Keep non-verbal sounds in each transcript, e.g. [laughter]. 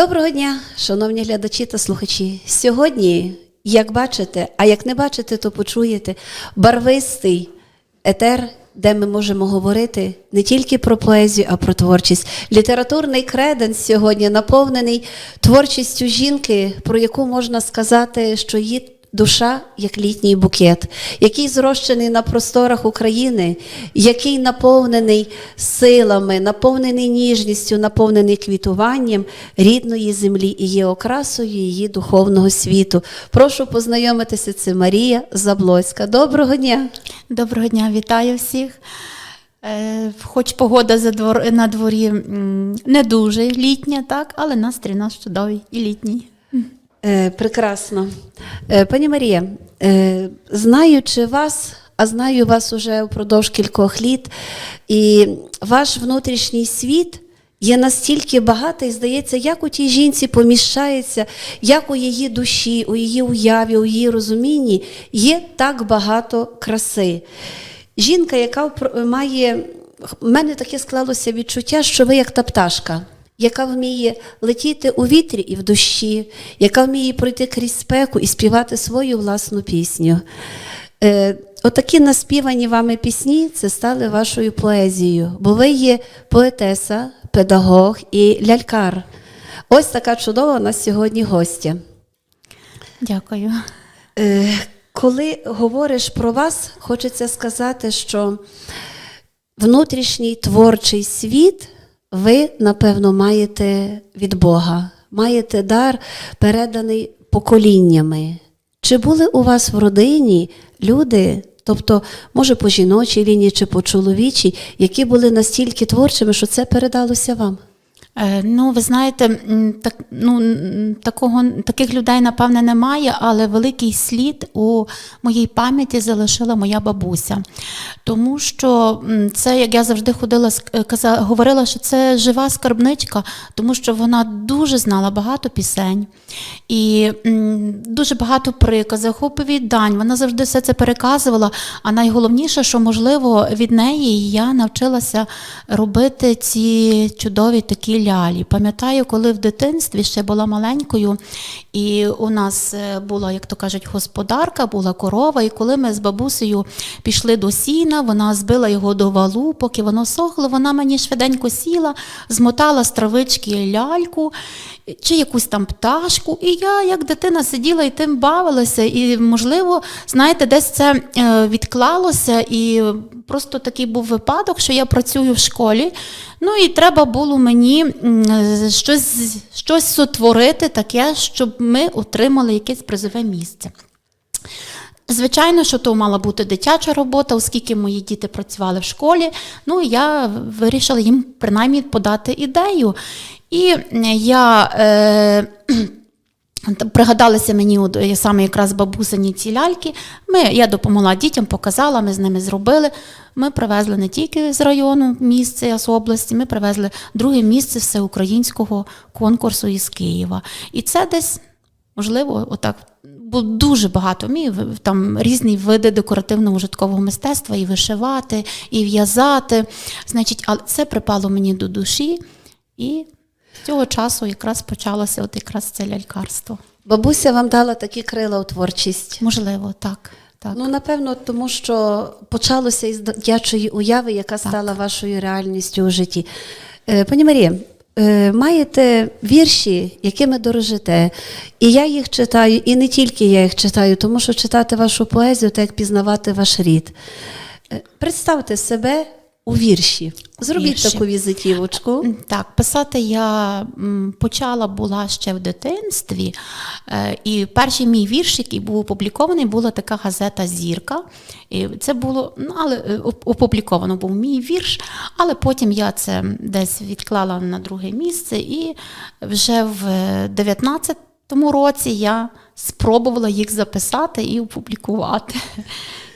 Доброго дня, шановні глядачі та слухачі. Сьогодні, як бачите, а як не бачите, то почуєте барвистий етер, де ми можемо говорити не тільки про поезію, а про творчість. Літературний креденс сьогодні наповнений творчістю жінки, про яку можна сказати, що її душа як літній букет, який зрощений на просторах України, який наповнений силами, наповнений ніжністю, наповнений квітуванням рідної землі і є окрасою її духовного світу. Прошу познайомитися, це Марія Заблоцька. Доброго дня! Доброго дня, вітаю всіх. Е, хоч погода за двор, на дворі не дуже літня, так, але настрій наш чудовий і літній. Е, прекрасно. Е, пані Марія, е, знаючи вас, а знаю вас уже впродовж кількох літ, і ваш внутрішній світ є настільки багатий, здається, як у тій жінці поміщається, як у її душі, у її уяві, у її розумінні є так багато краси. Жінка, яка має, в мене таке склалося відчуття, що ви як та пташка яка вміє летіти у вітрі і в дощі, яка вміє пройти крізь спеку і співати свою власну пісню. Е, отакі наспівані вами пісні це стали вашою поезією, бо ви є поетеса, педагог і лялькар. Ось така чудова у нас сьогодні гостя. Дякую. Е, коли говориш про вас, хочеться сказати, що внутрішній творчий світ ви, напевно, маєте від Бога, маєте дар, переданий поколіннями. Чи були у вас в родині люди, тобто, може, по жіночій лінії чи по чоловічій, які були настільки творчими, що це передалося вам? Е, Ну, ви знаєте, так, ну, такого, таких людей, напевне, немає, але великий слід у моїй пам'яті залишила моя бабуся. Тому що це, як я завжди ходила, ск- каза, говорила, що це жива скарбничка, тому що вона дуже знала багато пісень і дуже багато приказів, оповідань. Вона завжди все це переказувала. А найголовніше, що можливо від неї я навчилася робити ці чудові такі лялі. Пам'ятаю, коли в дитинстві ще була маленькою, і у нас е, була, як то кажуть, господарка, була корова. І коли ми з бабусею пішли до сіна, вона збила його до валу, поки воно сохло, вона мені швиденько сіла, змотала з травички ляльку чи якусь там пташку. І я, як дитина, сиділа і тим бавилася. І, можливо, знаєте, десь це е, відклалося, і просто такий був випадок, що я працюю в школі. Ну і треба було мені щось, щось сотворити таке, щоб ми отримали якесь призове місце. Звичайно, що то мала бути дитяча робота, оскільки мої діти працювали в школі. Ну, я вирішила їм принаймні подати ідею. І я е, пригадалися мені е, саме якраз бабусині ці ляльки. Ми, я допомогла дітям, показала, ми з ними зробили. Ми привезли не тільки з району місце, а з області, ми привезли друге місце всеукраїнського конкурсу із Києва. І це десь, можливо, отак. Було дуже багато вмію, там різні види декоративного житкового мистецтва, і вишивати, і в'язати. Значить, але це припало мені до душі, і з цього часу якраз почалося от якраз це лялькарство. Бабуся вам дала такі крила у творчість. Можливо, так. так. Ну, напевно, тому що почалося із дитячої уяви, яка стала вашою реальністю у житті. Е, Пані Марія, е, маєте вірші, якими дорожите. І я їх читаю, і не тільки я їх читаю, тому що читати вашу поезію, так як пізнавати ваш рід. Е, Представте себе у вірші. Зробіть Вірші. таку візитівочку. Так, писати я почала була ще в дитинстві. Е, І перший мій вірш, який був опублікований, була така газета Зірка. І це було, ну, але е, опубліковано був мій вірш, але потім я це десь відклала на друге місце, і вже в 19-му році я спробувала їх записати і опублікувати.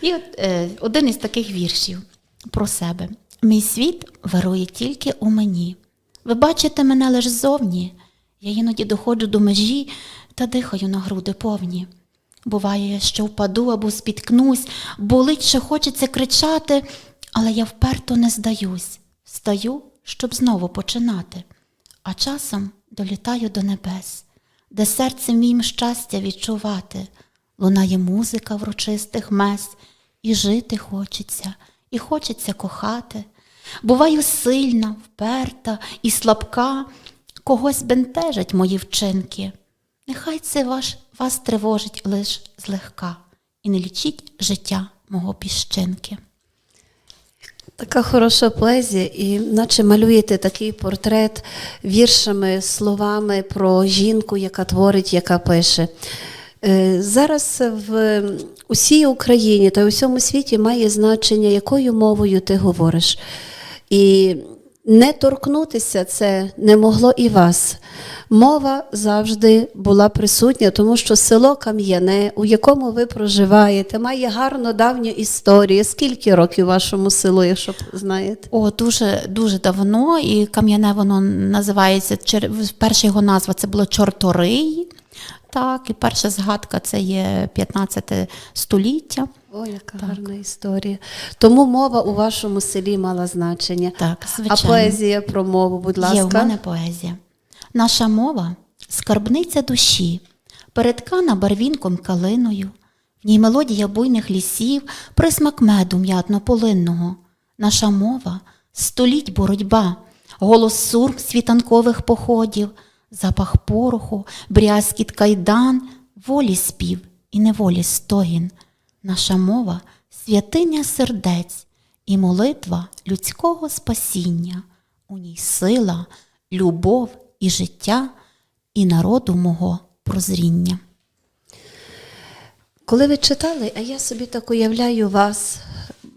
І от, е, один із таких віршів про себе. Мій світ вирує тільки у мені. Ви бачите мене лише ззовні. Я іноді доходжу до межі та дихаю на груди повні. Буває, що впаду або спіткнусь, болить, що хочеться кричати, але я вперто не здаюсь. Стаю, щоб знову починати. а часом долітаю до небес, де серцем мім щастя відчувати, лунає музика врочистих мес, і жити хочеться, і хочеться кохати. Буваю сильна, вперта і слабка, когось бентежать мої вчинки. Нехай це ваш, вас тривожить лиш злегка, і не лічіть життя мого піщинки. Така хороша поезія, і наче малюєте такий портрет віршами, словами про жінку, яка творить, яка пише. Е, Зараз в усій Україні та у всьому світі має значення, якою мовою ти говориш. І не торкнутися це не могло і вас. Мова завжди була присутня, тому що село Кам'яне, у якому ви проживаєте, має гарну давню історію. Скільки років вашому селу, якщо знаєте? О, дуже дуже давно, і кам'яне воно називається перша його назва це було Чорторий. Так, і перша згадка це є 15 століття. О, яка гарна історія. Тому мова у вашому селі мала значення. Так, а поезія про мову, будь ласка. Є в мене поезія. Наша мова скарбниця душі, переткана барвінком калиною, в ній мелодія буйних лісів, присмак меду м'ятно-полинного. Наша мова століть боротьба, голос сурм світанкових походів, запах пороху, брязкіт кайдан, волі спів і неволі стогін. Наша мова святиня сердець і молитва людського спасіння. У ній сила, любов і життя, і народу мого прозріння. Коли ви читали, а я собі так уявляю вас,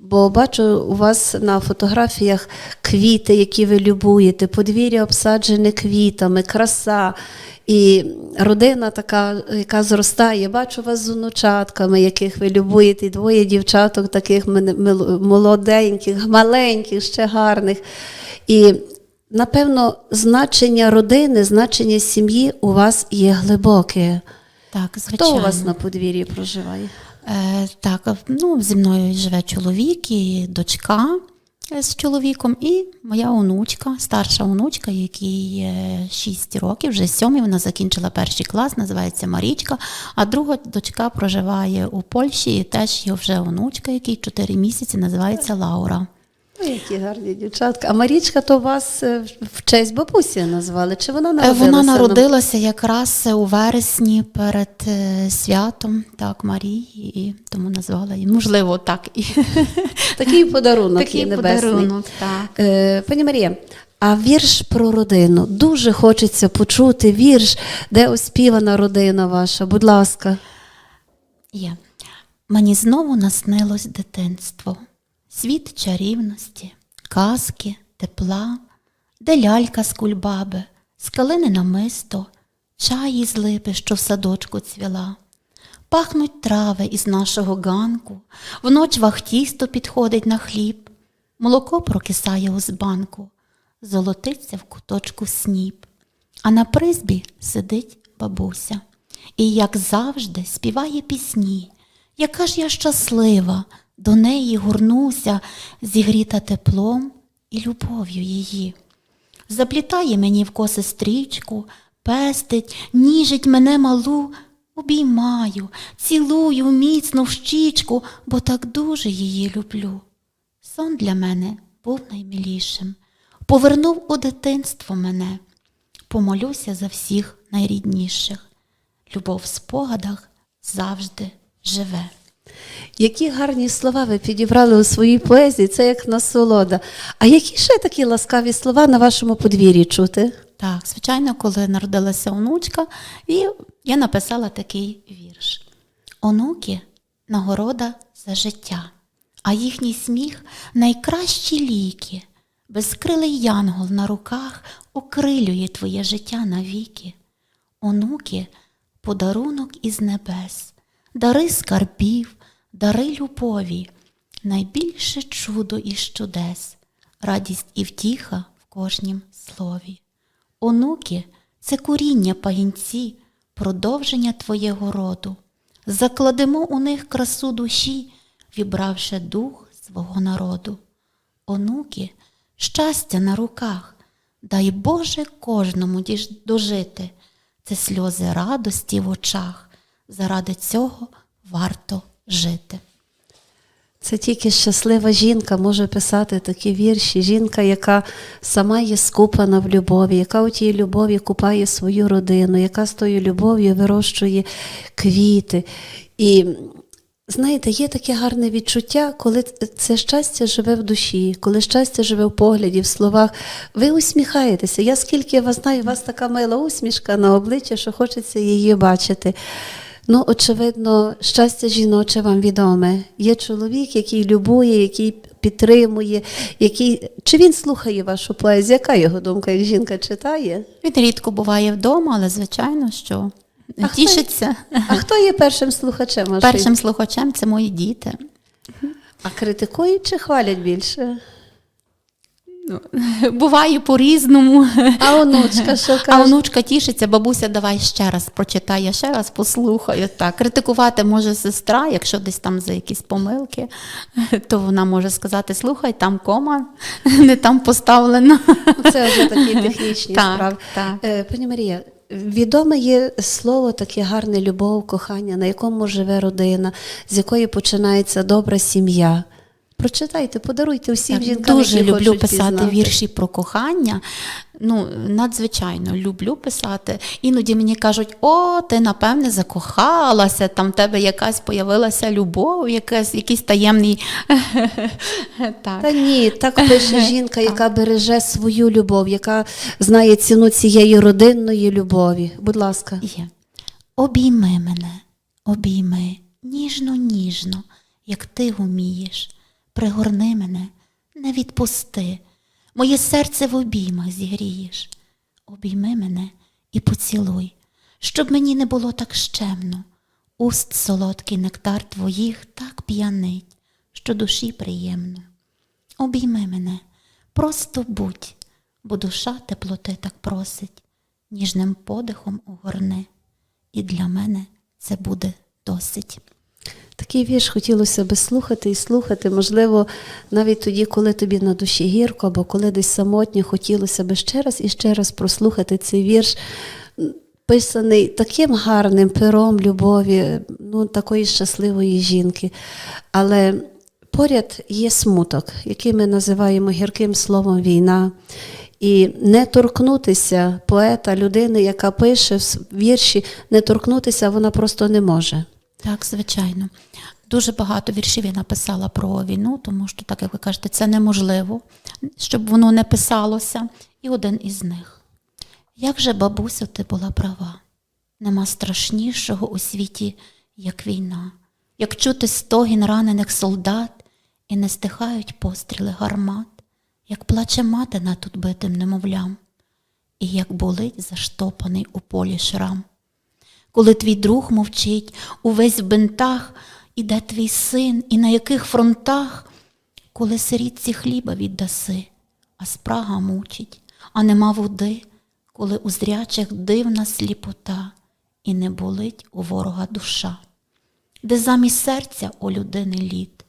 бо бачу у вас на фотографіях квіти, які ви любуєте, подвір'я обсаджене квітами, краса. І родина така, яка зростає, бачу вас з онучатками, яких ви любуєте, і двоє дівчаток, таких молоденьких, маленьких, ще гарних. І напевно, значення родини, значення сім'ї у вас є глибоке. Так, звичайно. Хто у вас на подвір'ї проживає? Е, так, ну, зі мною живе чоловік і дочка е, з чоловіком, і моя онучка, старша онучка, якій е, 6 років, вже 7, вона закінчила перший клас, називається Марічка, а друга дочка проживає у Польщі, і теж є вже онучка, якій 4 місяці, називається Лаура. Ой, які гарні дівчатка. А Марічка, то вас е, в честь бабусі назвали? Чи вона Е, народилася? Вона народилася якраз у вересні перед е, святом, так, Марії, і тому назвала її. Можливо, так. І... [laughs] Такий подарунок Такий небесний. подарунок, так. Е, пані Марія, а вірш про родину. Дуже хочеться почути вірш, де оспівана родина ваша. Будь ласка. Є. Мені знову наснилось дитинство, світ чарівності, казки, тепла, де лялька з кульбаби, скалине намисто, чаї з липи, що в садочку цвіла. Пахнуть трави із нашого ганку, вноч вахтісто підходить на хліб, молоко прокисає у збанку, золотиться в куточку сніп, а на призбі сидить бабуся. І, як завжди, співає пісні. Яка ж я щаслива, до неї горнуся, зігріта теплом і любов'ю її. Заплітає мені в коси стрічку, пестить, ніжить мене малу, обіймаю, цілую міцно в щічку, бо так дуже її люблю. Сон для мене був наймилішим, повернув у дитинство мене, помолюся за всіх найрідніших. Любов в спогадах завжди живе. Які гарні слова ви підібрали у своїй поезії, це як насолода. А які ще такі ласкаві слова на вашому подвір'ї чути? Так, звичайно, коли народилася онучка, і я написала такий вірш: Онуки нагорода за життя, а їхній сміх найкращі ліки. Безкрилий янгол на руках окрилює твоє життя навіки. Онуки подарунок із небес, дари скарбів, дари любові, найбільше чудо із чудес, радість і втіха в кожнім слові. Онуки це коріння пагінці, продовження твоєго роду. Закладемо у них красу душі, вібравши дух свого народу. Онуки щастя на руках, Дай Боже кожному дожити. Це сльози радості в очах. Заради цього варто жити. Це тільки щаслива жінка може писати такі вірші. Жінка, яка сама є скупана в любові, яка у тій любові купає свою родину, яка з тою любов'ю вирощує квіти. І знаєте, є таке гарне відчуття, коли це щастя живе в душі, коли щастя живе в погляді, в словах. Ви усміхаєтеся. Я скільки вас знаю, у вас така мила усмішка на обличчі, що хочеться її бачити. Ну, очевидно, щастя жіноче вам відоме. Є чоловік, який любує, який підтримує, який. Чи він слухає вашу поезію? Яка його думка, як жінка читає? Він рідко буває вдома, але звичайно, що А хто- А хто є першим слухачем? вашої? Першим слухачем це мої діти. А критикують чи хвалять більше? Ну, [laughs] Буває по-різному. А онучка що [laughs] А онучка тішиться, бабуся, давай ще раз прочитай, я ще раз послухаю. Так, критикувати може сестра, якщо десь там за якісь помилки, [laughs] то вона може сказати: слухай, там кома не там поставлена. Це вже такі технічні Так, справи. так. Е, Пані Марія, відоме є слово таке гарне любов, кохання, на якому живе родина, з якої починається добра сім'я. Прочитайте, подаруйте всім жінкам, дуже які люблю хочуть писати пізнати. вірші про кохання. Ну, надзвичайно люблю писати. Іноді мені кажуть, о, ти напевне закохалася, там в тебе якась появилася любов, якась, якийсь таємний. [laughs] так. Та ні, так пише [laughs] жінка, яка береже свою любов, яка знає ціну цієї родинної любові. Будь ласка. Є. Обійми мене, обійми, ніжно, ніжно, як ти вмієш. Пригорни мене, не відпусти, моє серце в обіймах зігрієш. Обійми мене і поцілуй, щоб мені не було так щемно. Уст солодкий нектар твоїх так п'янить, що душі приємно. Обійми мене, просто будь, бо душа теплоти так просить, ніжним подихом огорни, і для мене це буде досить. Такий вірш хотілося би слухати і слухати. Можливо, навіть тоді, коли тобі на душі гірко, або коли десь самотньо, хотілося би ще раз і ще раз прослухати цей вірш, писаний таким гарним пером любові, ну, такої щасливої жінки. Але поряд є смуток, який ми називаємо гірким словом війна. І не торкнутися поета, людини, яка пише в вірші, не торкнутися вона просто не може. Так, звичайно. Дуже багато віршів я написала про війну, тому що, так як ви кажете, це неможливо, щоб воно не писалося. І один із них. Як же, бабусю, ти була права? Нема страшнішого у світі, як війна, як чути стогін ранених солдат, і не стихають постріли гармат, як плаче мати над битим немовлям, і як болить заштопаний у полі шрам коли твій друг мовчить, увесь в бинтах, і де твій син, і на яких фронтах, коли сирітці хліба віддаси, а спрага мучить, а нема води, коли у зрячих дивна сліпота, і не болить у ворога душа, де замість серця у людини лід,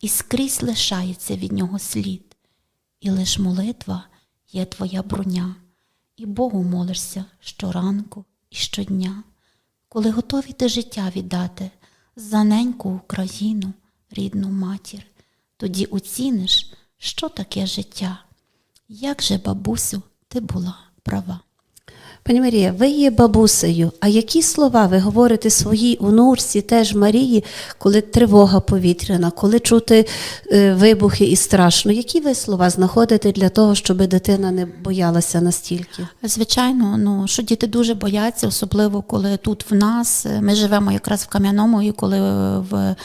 і скрізь лишається від нього слід, і лиш молитва є твоя броня, і Богу молишся щоранку і щодня коли готові ти життя віддати за неньку Україну, рідну матір, тоді оціниш, що таке життя. Як же, бабусю, ти була права? Пані Марія, ви є бабусею. А які слова ви говорите своїй онучці, теж Марії, коли тривога повітряна, коли чути е, вибухи і страшно? Які ви слова знаходите для того, щоб дитина не боялася настільки? Звичайно, ну що діти дуже бояться, особливо коли тут в нас е, ми живемо якраз в Кам'яному, і коли е, в.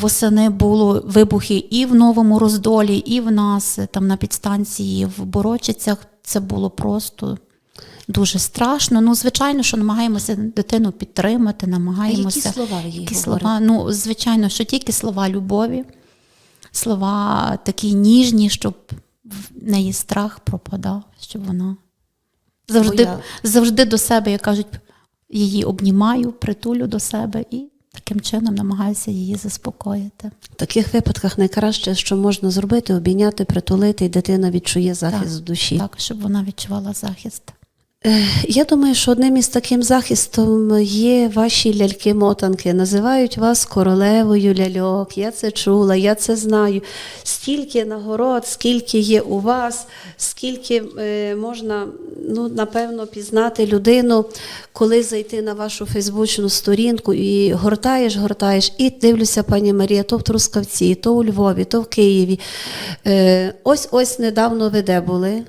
Восени було вибухи і в Новому Роздолі, і в нас там на підстанції в Борочицях. Це було просто дуже страшно. Ну, звичайно, що намагаємося дитину підтримати, намагаємося. А які слова їй Які слова? Ну, звичайно, що тільки слова любові, слова такі ніжні, щоб в неї страх пропадав, щоб вона завжди, я- завжди до себе, як кажуть, її обнімаю, притулю до себе і таким чином намагаюся її заспокоїти. В таких випадках найкраще, що можна зробити, обійняти, притулити, і дитина відчує захист в душі. Так, щоб вона відчувала захист. Е, Я думаю, що одним із таким захистом є ваші ляльки-мотанки. Називають вас королевою ляльок. Я це чула, я це знаю. Стільки нагород, скільки є у вас, скільки е, можна, ну, напевно, пізнати людину, коли зайти на вашу фейсбучну сторінку і гортаєш, гортаєш, і дивлюся, пані Марія, то в Трускавці, то у Львові, то в Києві. Е, ось ось недавно ви де були.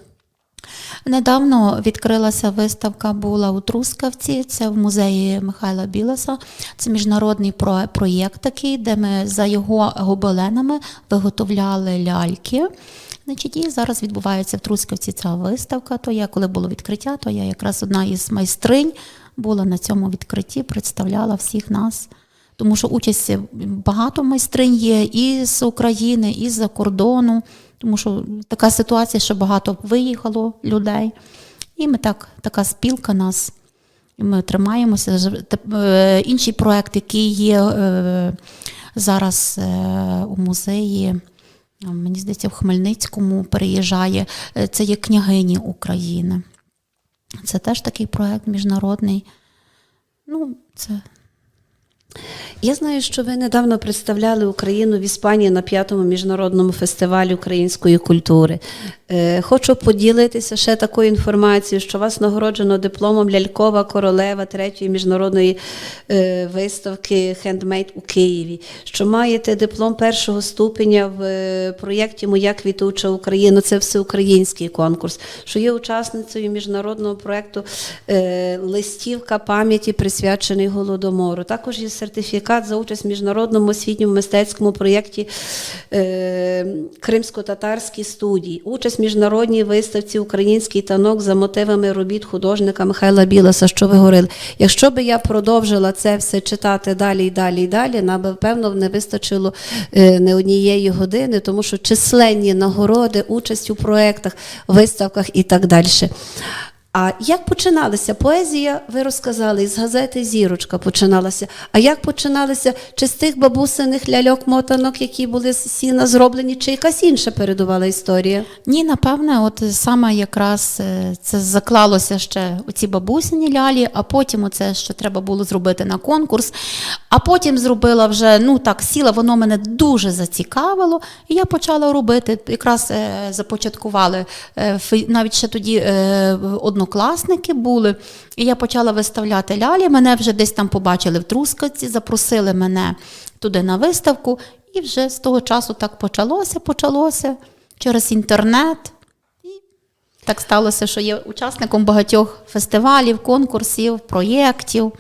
Недавно відкрилася виставка була у Трускавці, це в музеї Михайла Білоса. Це міжнародний про- проєкт такий, де ми за його гобеленами виготовляли ляльки. Значить, і зараз відбувається в Трускавці ця виставка. То я, коли було відкриття, то я якраз одна із майстринь була на цьому відкритті, представляла всіх нас. Тому що участь багато майстринь є і з України, і з-за кордону. Тому що така ситуація, що багато виїхало людей. І ми так, така спілка нас. І ми тримаємося. Е, Інший проект, який є е, зараз е, у музеї, мені здається, в Хмельницькому переїжджає, це є княгині України. Це теж такий проект міжнародний. Ну, це Я знаю, що ви недавно представляли Україну в Іспанії на п'ятому міжнародному фестивалі української культури. Е, Хочу поділитися ще такою інформацією, що вас нагороджено дипломом Лялькова королева третьої міжнародної е, виставки «Хендмейд» у Києві, що маєте диплом першого ступеня в е, проєкті Моя квітуча Україна. Це всеукраїнський конкурс, що є учасницею міжнародного проєкту Листівка пам'яті присвячений голодомору. Також є сертифікат за участь в міжнародному освітньому мистецькому проєкті е, Кримсько-татарські студії, участь в міжнародній виставці Український танок за мотивами робіт художника Михайла Білоса, що ви говорили. Якщо би я продовжила це все читати далі і далі і далі, нам би, певно, не вистачило е, не однієї години, тому що численні нагороди, участь у проєктах, виставках і так далі. А як починалася поезія? Ви розказали із газети Зірочка починалася. А як починалися чи з тих бабусиних ляльок-мотанок, які були з сіна зроблені, чи якась інша передувала історія? Ні, напевне, от саме якраз е, це заклалося ще у ці бабусині лялі, а потім оце, що треба було зробити на конкурс. А потім зробила вже, ну так, сіла, воно мене дуже зацікавило, і я почала робити. Якраз е, започаткували е, навіть ще тоді е, однокласники були. І я почала виставляти лялі. Мене вже десь там побачили в Трускавці, запросили мене туди на виставку, і вже з того часу так почалося, почалося через інтернет. І так сталося, що є учасником багатьох фестивалів, конкурсів, проєктів.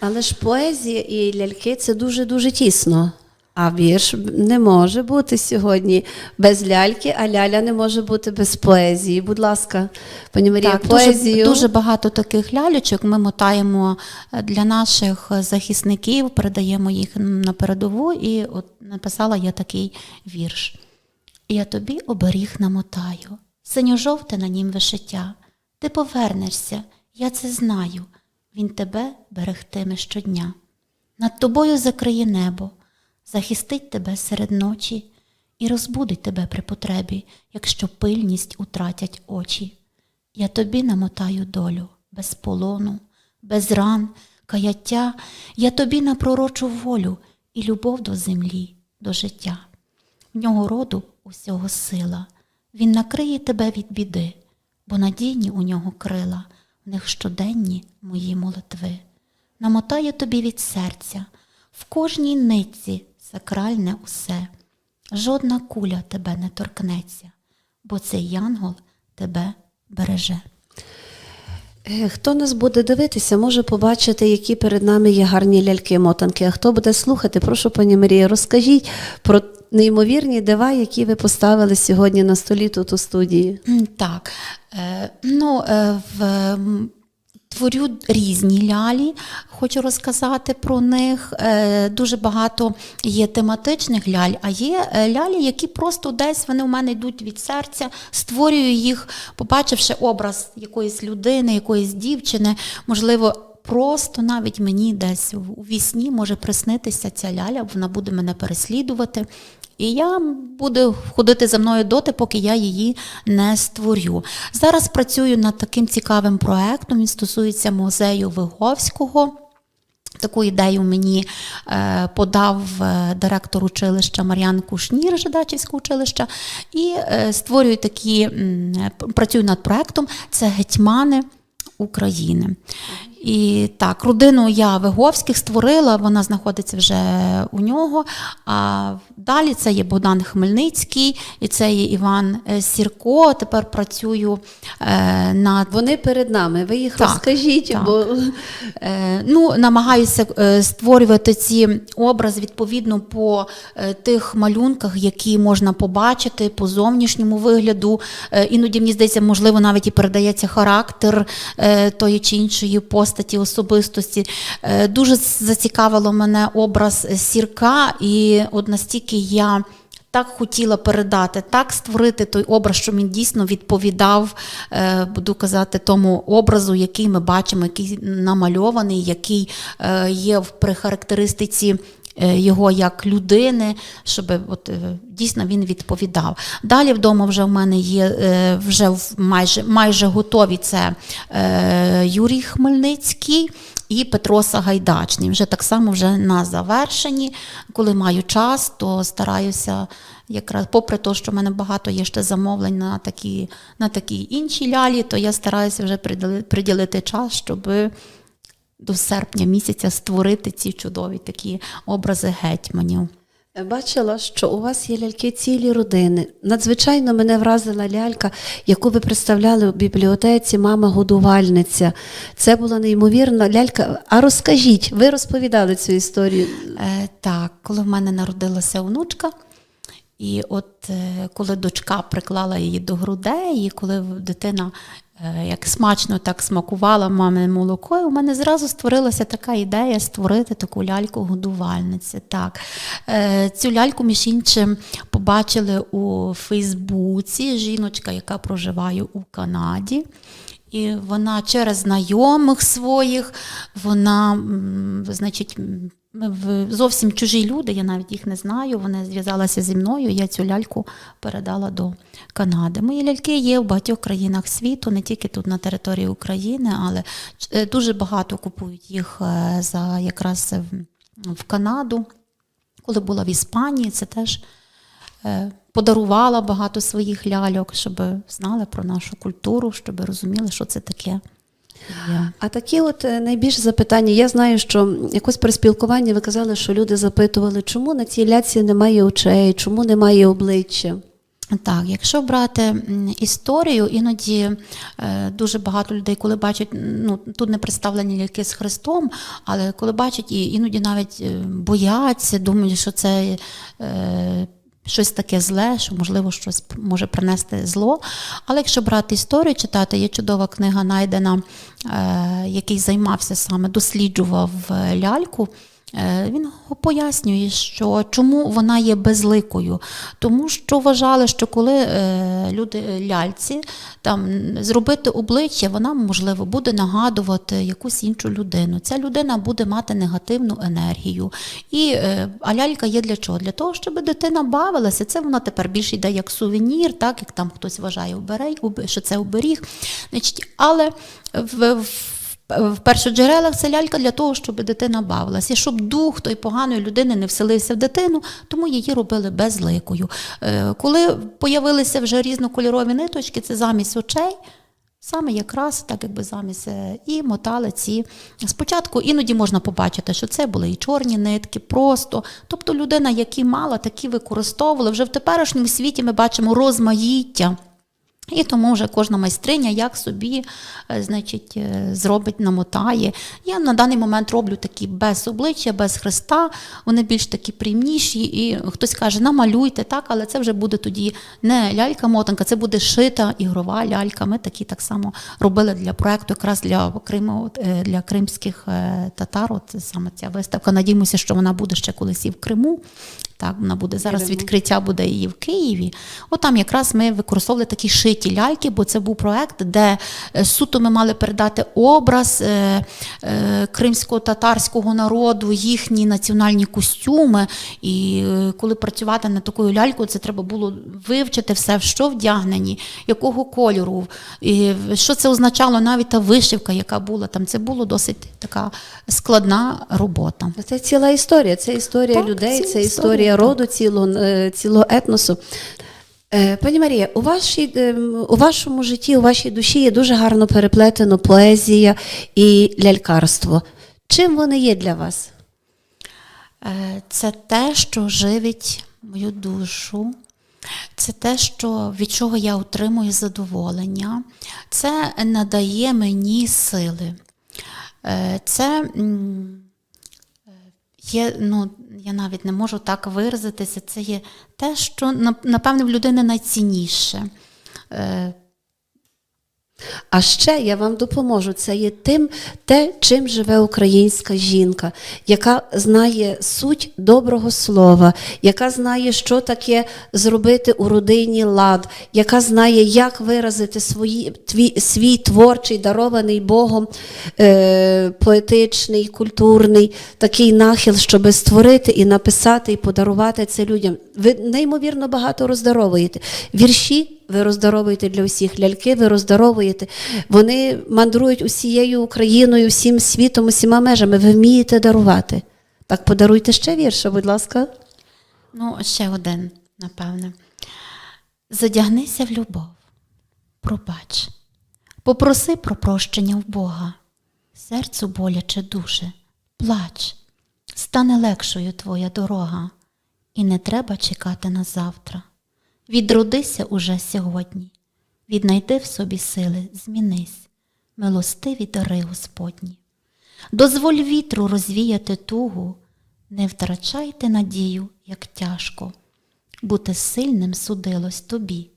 Але ж поезія і ляльки це дуже-дуже тісно. А вірш не може бути сьогодні без ляльки, а ляля не може бути без поезії. Будь ласка, пані Марія, Так, поезію. дуже, дуже багато таких ляльочок ми мотаємо е, для наших захисників, передаємо їх на передову, і от написала я такий вірш. Я тобі оберіг намотаю, синьо-жовте на нім вишиття. Ти повернешся, я це знаю. Він тебе берегтиме щодня. Над тобою закриє небо, захистить тебе серед ночі і розбудить тебе при потребі, якщо пильність утратять очі. Я тобі намотаю долю без полону, без ран, каяття, я тобі напророчу волю і любов до землі, до життя. В нього роду усього сила, він накриє тебе від біди, бо надійні у нього крила, в них щоденні мої молитви. Намотаю тобі від серця, в кожній нитці сакральне усе, жодна куля тебе не торкнеться, бо цей янгол тебе береже. Е, Хто нас буде дивитися, може побачити, які перед нами є гарні ляльки-мотанки. А хто буде слухати, прошу пані Марія, розкажіть про неймовірні дива, які ви поставили сьогодні на столі тут у студії. Так. Е, ну, е, в, творю різні лялі, хочу розказати про них. Е, дуже багато є тематичних ляль, а є е, лялі, які просто десь вони у мене йдуть від серця, створюю їх, побачивши образ якоїсь людини, якоїсь дівчини, можливо. просто навіть мені десь у вісні може приснитися ця ляля, вона буде мене переслідувати. І я буду ходити за мною доти, поки я її не створю. Зараз працюю над таким цікавим проектом. Він стосується музею Виговського. Таку ідею мені е, подав е, директор училища Мар'ян Кушнір, Жидачівського училища, і е, створюю такі, працюю над проектом. Це гетьмани України. І так, родину я Виговських створила, вона знаходиться вже у нього. А далі це є Богдан Хмельницький, і це є Іван е, Сірко. Тепер працюю е, над Вони перед нами. Ви їх Так, розкажіть, так. бо Е, ну, намагаюся е, створювати ці образи відповідно по е, тих малюнках, які можна побачити по зовнішньому вигляду. Іноді мені здається, можливо, навіть і передається характер е, тої чи іншої постаті особистості. Е, дуже зацікавило мене образ сірка, і от настільки я так хотіла передати, так створити той образ, що він дійсно відповідав, е, буду казати, тому образу, який ми бачимо, який намальований, який е, є в при характеристиці. Е, Його як людини, щоб от, е, дійсно він відповідав. Далі вдома вже в мене є е, вже майже, майже готові це Юрій Хмельницький і Петро Сагайдачний. Вже так само вже на завершенні. Коли маю час, то стараюся якраз, попри те, що в мене багато є ще замовлень на такі, на такі інші лялі, то я стараюся вже приділити час, щоб до серпня місяця створити ці чудові такі образи гетьманів. Бачила, що у вас є ляльки цілі родини. Надзвичайно мене вразила лялька, яку ви представляли у бібліотеці Мама годувальниця. Це була неймовірна лялька. А розкажіть, ви розповідали цю історію. Е, так, коли в мене народилася онучка, і от е, коли дочка приклала її до грудей, і коли дитина е, як смачно так смакувала мамине молоко, у мене зразу створилася така ідея створити таку ляльку-годувальницю. Так. Е, цю ляльку, між іншим, побачили у Фейсбуці жіночка, яка проживає у Канаді. І вона через знайомих своїх, вона, значить, зовсім чужі люди, я навіть їх не знаю. Вони зв'язалися зі мною. Я цю ляльку передала до Канади. Мої ляльки є в багатьох країнах світу, не тільки тут на території України, але е, дуже багато купують їх е, за якраз в- в Канаду. Коли була в Іспанії, це теж подарувала багато своїх ляльок, щоб знали про нашу культуру, щоб розуміли, що це таке. є. А такі от е, найбільш запитання. Я знаю, що якось при спілкуванні ви казали, що люди запитували, чому на цій ляці немає очей, чому немає обличчя. Так, якщо брати історію, іноді е, дуже багато людей, коли бачать, ну тут не представлені ляльки з Христом, але коли бачать, і іноді навіть е, бояться, думають, що це е, щось таке зле, що можливо щось може принести зло. Але якщо брати історію читати, є чудова книга, найдена, е, який займався саме, досліджував е, ляльку. Е, Він пояснює, що чому вона є безликою. Тому що вважали, що коли е, люди е, ляльці там зробити обличчя, вона можливо буде нагадувати якусь іншу людину. Ця людина буде мати негативну енергію. І а лялька є для чого? Для того, щоб дитина бавилася. Це вона тепер більше йде як сувенір, так як там хтось вважає що це оберіг. Але в, в першоджерелах це лялька для того, щоб дитина бавилася, і щоб дух той поганої людини не вселився в дитину, тому її робили безликою. Е, Коли появилися вже різнокольорові ниточки, це замість очей. Саме якраз так, якби замість е, і мотали ці. Спочатку іноді можна побачити, що це були і чорні нитки, просто. Тобто людина, які мала, такі використовувала. Вже в теперішньому світі ми бачимо розмаїття. І тому вже кожна майстриня як собі е, значить, е, зробить, намотає. Я на даний момент роблю такі без обличчя, без хреста, вони більш такі прямніші, і хтось каже, намалюйте так, але це вже буде тоді не лялька-мотанка, це буде шита ігрова лялька. Ми такі так само робили для проекту, якраз для Криму, е, для кримських татар. От саме ця виставка. Надіємося, що вона буде ще колись і в Криму. Так, вона буде зараз відкриття буде її в Києві. От там якраз ми використовували такі шиті ляльки, бо це був проект, де е, суто ми мали передати образ е, е, кримського татарського народу, їхні національні костюми. І е, коли працювати над такою лялькою, це треба було вивчити все, в що вдягнені, якого кольору, і що це означало, навіть та вишивка, яка була там. Це було досить така складна робота. Це ціла історія. Це історія Так, людей, це історія, історія роду, цілого, е, цілого етносу. Е, Пані Марія, у, вашій, ем, у вашому житті, у вашій душі є дуже гарно переплетено поезія і лялькарство. Чим вони є для вас? Е, Це те, що живить мою душу. Це те, що, від чого я отримую задоволення. Це надає мені сили. Е, Це е, є, ну, я навіть не можу так виразитися. Це є те, що напевне в людини найцінніше. А ще я вам допоможу. Це є тим, те, чим живе українська жінка, яка знає суть доброго слова, яка знає, що таке зробити у родині лад, яка знає, як виразити свої, твій, свій творчий, дарований Богом, е, поетичний, культурний такий нахил, щоб створити і написати, і подарувати це людям. Ви неймовірно багато роздаровуєте. Вірші ви роздаровуєте для усіх ляльки, ви роздаровуєте. Вони мандрують усією Україною, всім світом, усіма межами. Ви вмієте дарувати. Так подаруйте ще вірша, будь ласка. Ну, ще один, напевне. Задягнися в любов, пробач, попроси про прощення в Бога, серцю боляче дуже, плач, стане легшою твоя дорога, і не треба чекати на завтра. Відродися уже сьогодні, віднайди в собі сили, змінись, милостиві дари Господні. Дозволь вітру розвіяти тугу, не втрачайте надію, як тяжко. Бути сильним судилось тобі,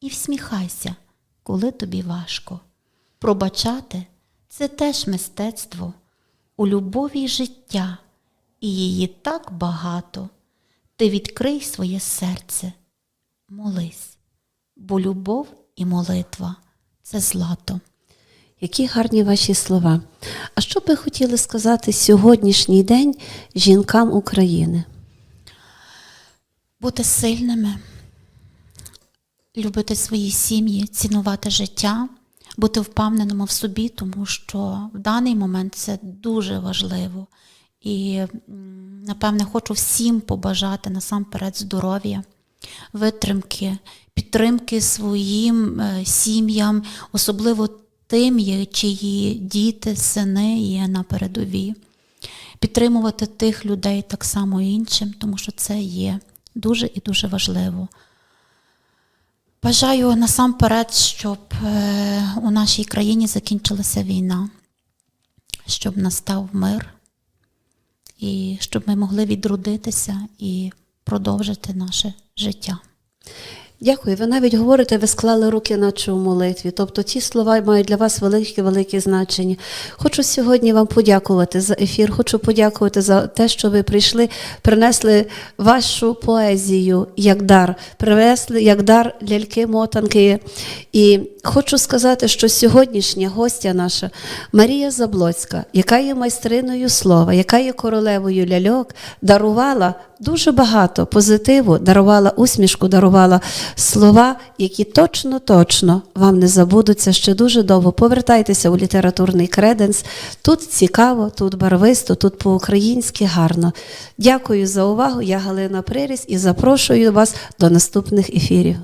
і всміхайся, коли тобі важко. Пробачати це теж мистецтво, у любові й життя, і її так багато. Ти відкрий своє серце, молись, бо любов і молитва це злато. Які гарні ваші слова. А що би хотіли сказати сьогоднішній день жінкам України? бути сильними, любити свої сім'ї, цінувати життя, бути впевненими в собі, тому що в даний момент це дуже важливо. І, напевне, хочу всім побажати насамперед здоров'я, витримки, підтримки своїм е, сім'ям, особливо тим, чиї діти, сини є на передовій підтримувати тих людей так само іншим, тому що це є дуже і дуже важливо. Бажаю насамперед, щоб е, у нашій країні закінчилася війна, щоб настав мир, і щоб ми могли відродитися і продовжити наше життя. Дякую. Ви навіть говорите, ви склали руки наче у молитві. Тобто ці слова мають для вас велике велике значення. Хочу сьогодні вам подякувати за ефір. Хочу подякувати за те, що ви прийшли, принесли вашу поезію як дар, принесли як дар ляльки мотанки. І хочу сказати, що сьогоднішня гостя наша Марія Заблоцька, яка є майстриною слова, яка є королевою ляльок, дарувала дуже багато позитиву, дарувала усмішку, дарувала слова, які точно-точно вам не забудуться ще дуже довго. Повертайтеся у літературний креденс. Тут цікаво, тут барвисто, тут по-українськи гарно. Дякую за увагу. Я Галина Приріс і запрошую вас до наступних ефірів.